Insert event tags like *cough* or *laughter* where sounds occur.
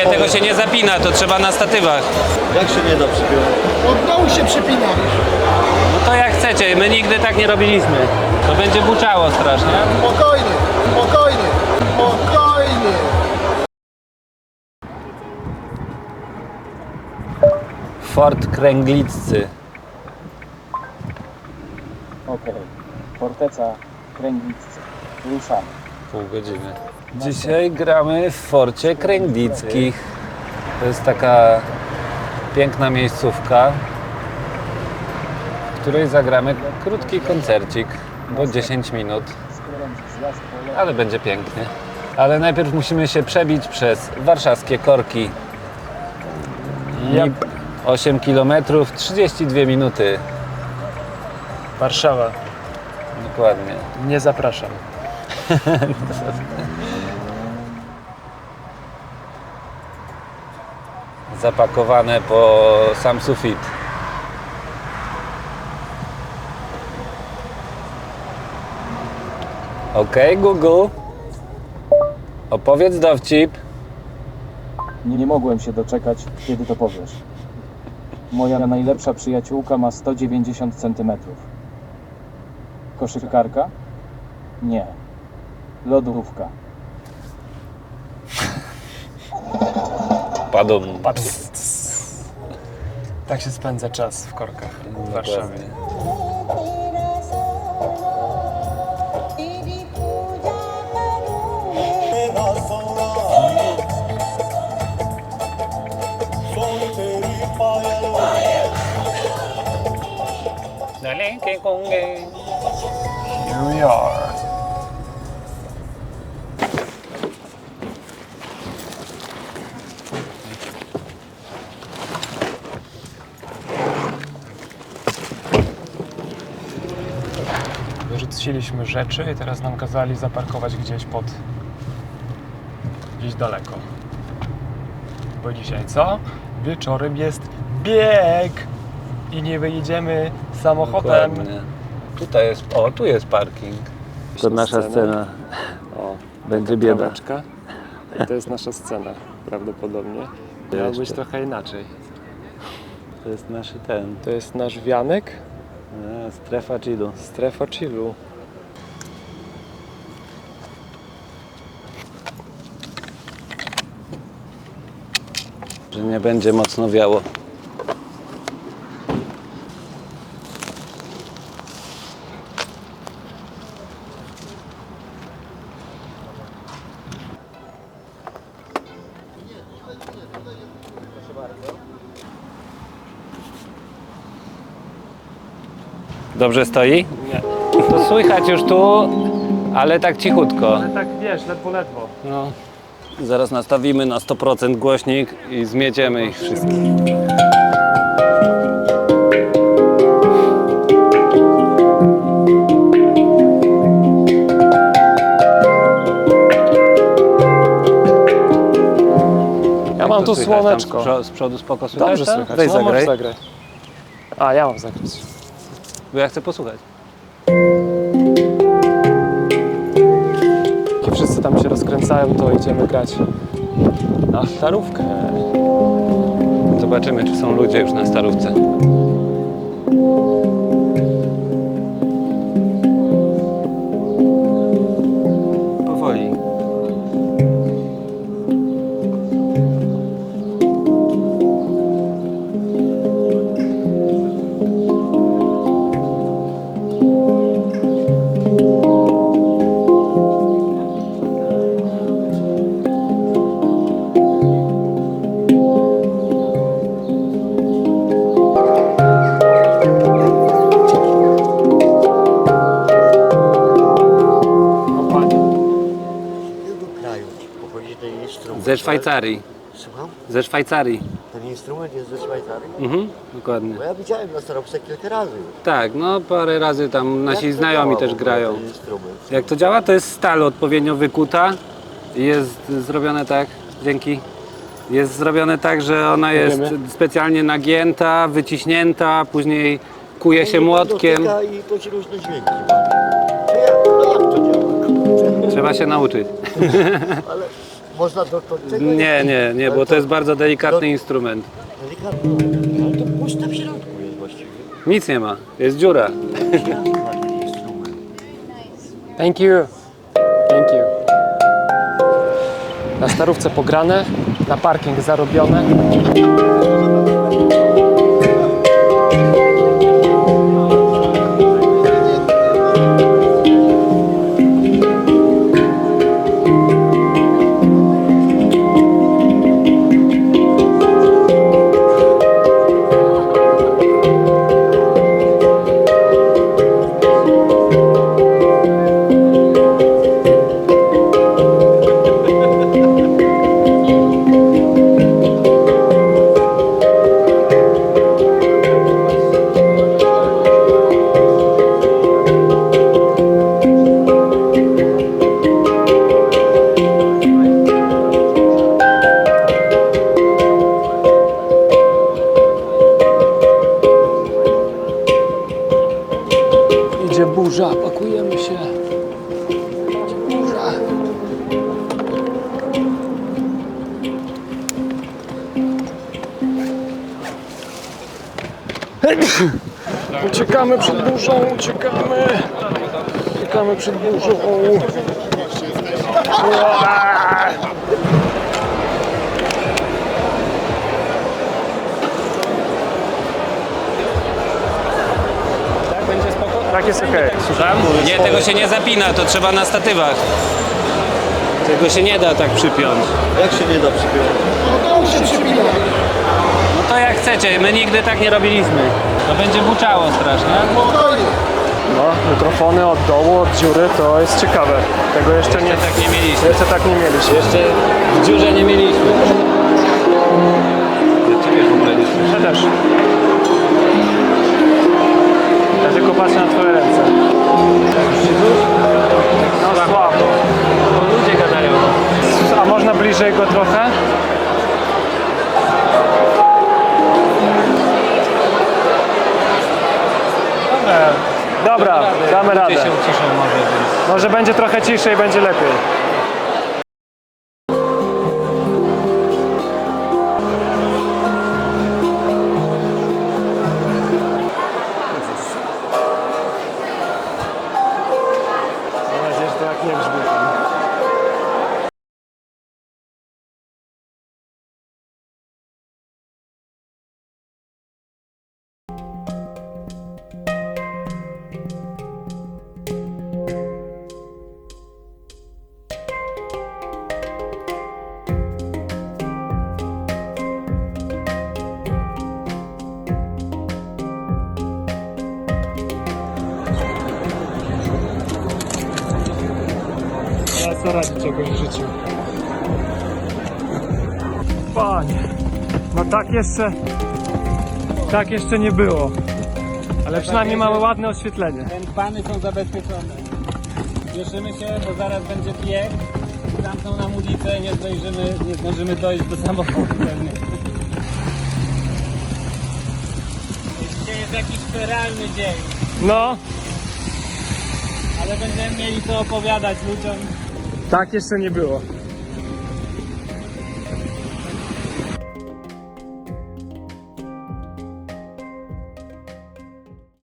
Nie, tego się nie zapina, to trzeba na statywach. Jak się nie da przypiąć? Od dołu się przypina. No to jak chcecie, my nigdy tak nie robiliśmy. To będzie buczało strasznie. Spokojnie, spokojnie, spokojnie. Fort Kręgliccy. Okej. Forteca Kręgliccy. Ruszamy. Pół godziny. Dzisiaj gramy w Forcie Kręglickich. To jest taka piękna miejscówka, w której zagramy krótki koncercik, bo 10 minut, ale będzie pięknie. Ale najpierw musimy się przebić przez warszawskie korki. I 8 km, 32 minuty. Warszawa. Dokładnie. Nie zapraszam. *laughs* Zapakowane po sam sufit. Ok, Google. Opowiedz dowcip. Nie, nie mogłem się doczekać, kiedy to powiesz. Moja najlepsza przyjaciółka ma 190 cm. Koszykarka? Nie. Lodówka. padł. Tak się spędza czas w korkach w Warszawie. Here we are. Wyrzuciliśmy rzeczy i teraz nam kazali zaparkować gdzieś pod... gdzieś daleko. Bo dzisiaj co? Wieczorem jest bieg! I nie wyjedziemy samochodem. Dokładnie. Tutaj jest, o tu jest parking. To nasza scena. scena. O, Będzie bieda. Traweczka. I to jest nasza scena, prawdopodobnie. Miało być Jeszcze. trochę inaczej. To jest nasz ten, To jest nasz wianek, e, strefa chillu. strefa chillu. Że nie będzie mocno wiało. Dobrze stoi? Nie. To słychać już tu, ale tak cichutko. Ale tak wiesz, ledwo, ledwo. No. Zaraz nastawimy na 100% głośnik i zmieciemy ich wszystkich. Ja mam tu Słychać tam słoneczko. Z, przo- z przodu spoko słychać? Dobrze to? słychać. Weź no, zagraj, zagrać. A, ja mam zagrać. bo ja chcę posłuchać. Wszyscy tam się rozkręcają, to idziemy grać na starówkę. Zobaczymy, czy są ludzie już na starówce. Ten instrument? Ze Szwajcarii. Słucham? Ze Szwajcarii. Ten instrument jest ze Szwajcarii? Mhm, dokładnie. Bo ja widziałem na starobce kilka razy. Tak, no parę razy tam nasi Jak to znajomi działa też ogóle grają. Ten instrument? Jak to działa? To jest stal odpowiednio wykuta. i Jest zrobione tak, dzięki. Jest zrobione tak, że ona jest specjalnie nagięta, wyciśnięta, później kuje się młotkiem. Dotyka I to różne dźwięki ma. No jak, no jak to działa? Kurczę. Trzeba się nauczyć. *laughs* Ale można dotknąć tego? Nie, nie, nie, bo to jest bardzo delikatny instrument. Delikatnie. Ale to pusta w środku jest właściwie. Nic nie ma, jest dziura. Thank you. Thank you. Na starówce pograne, na parking zarobione. Burza, pakujemy się. Burza. Uciekamy przed burzą, uciekamy. Uciekamy przed burzą. Tak jest okej. Słucham? Nie, tego się nie zapina, to trzeba na statywach. Tego się nie da tak przypiąć. Jak się nie da przypiąć? No dołu się przypina. No to jak chcecie, my nigdy tak nie robiliśmy. To będzie buczało strasznie. Spokojnie. No, mikrofony od dołu, od dziury, to jest ciekawe. Tego jeszcze nie, Tak nie mieliśmy. jeszcze tak nie mieliśmy. Jeszcze w dziurze nie mieliśmy. Ja ciebie w ogóle nie słyszę. Ja też. Ja tylko patrzę na twoje ręce. No słabo. Bo ludzie gadają. A można bliżej go trochę? Dobra, damy radę. Ludzie się uciszą może. Może będzie trochę ciszej, będzie lepiej. Zaradzić czegoś w życiu. Panie, no tak jeszcze, tak jeszcze nie było. Ale przynajmniej mamy ładne oświetlenie. Pany są zabezpieczone. Cieszymy się, bo zaraz będzie piek. Zamkną nam ulicę, nie zdążymy, nie zdążymy dojść do samochodu pewnie. Dzisiaj jest jakiś feralny dzień, No, ale będziemy mieli co opowiadać ludziom. Tak jeszcze nie było.